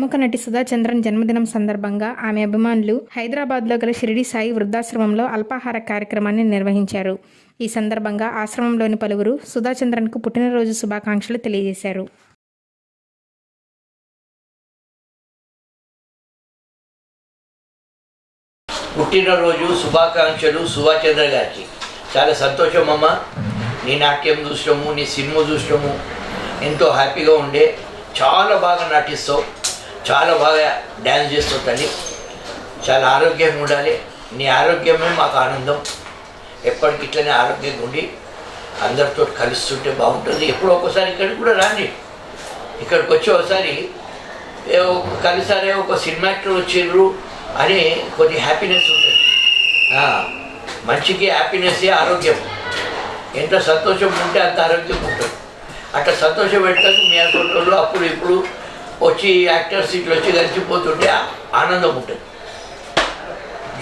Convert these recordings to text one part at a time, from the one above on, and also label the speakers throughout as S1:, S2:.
S1: ప్రముఖ నటి సుధా చంద్రన్ జన్మదినం సందర్భంగా ఆమె అభిమానులు హైదరాబాద్లో గల షిరిడి సాయి వృద్ధాశ్రమంలో అల్పాహార కార్యక్రమాన్ని నిర్వహించారు. ఈ సందర్భంగా ఆశ్రమంలోని పలువురు సుధా చంద్రన్కు పుట్టినరోజు శుభాకాంక్షలు తెలియజేశారు.
S2: పుట్టినరోజు శుభాకాంక్షలు సుభాచంద్ర గారికి. చాలా సంతోషం అమ్మ. నీ నాట్యం చూసినాము నీ సినిమా చూసినాము. ఎంతో హ్యాపీగా ఉండే. చాలా బాగా నటిస్తావు. చాలా బాగా డ్యాన్స్ చేస్తావు తల్లి. చాలా ఆరోగ్యంగా ఉండాలి. నీ ఆరోగ్యమే మాకు ఆనందం. ఎప్పటికి ఇట్లనే ఆరోగ్యంగా ఉండి అందరితో కలుస్తుంటే బాగుంటుంది. ఎప్పుడో ఒక్కసారి ఇక్కడికి కూడా రాండి. ఇక్కడికి వచ్చి ఒకసారి కలిసారే ఒక సినిమా యాక్టర్ వచ్చిండ్రు అని కొద్ది హ్యాపీనెస్ ఉంటుంది. మంచికి మనిషికి హ్యాపీనెస్ ఆరోగ్యం. ఎంత సంతోషం ఉంటే అంత ఆరోగ్యం ఉంటుంది. అట్లా సంతోషం పెట్టడానికి మీ అనుకుంటున్నారు అప్పుడు ఇప్పుడు వచ్చి యాక్టర్స్ ఇట్లా వచ్చి కలిసిపోతుంటే ఆ- ఆనందం ఉంటుంది.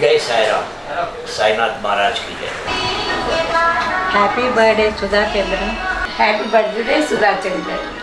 S2: జై సాయిరామ్. సాయినాథ్ మహారాజ్కి జై.
S3: Happy birthday Sudha Chandran
S4: happy birthday Sudhachandra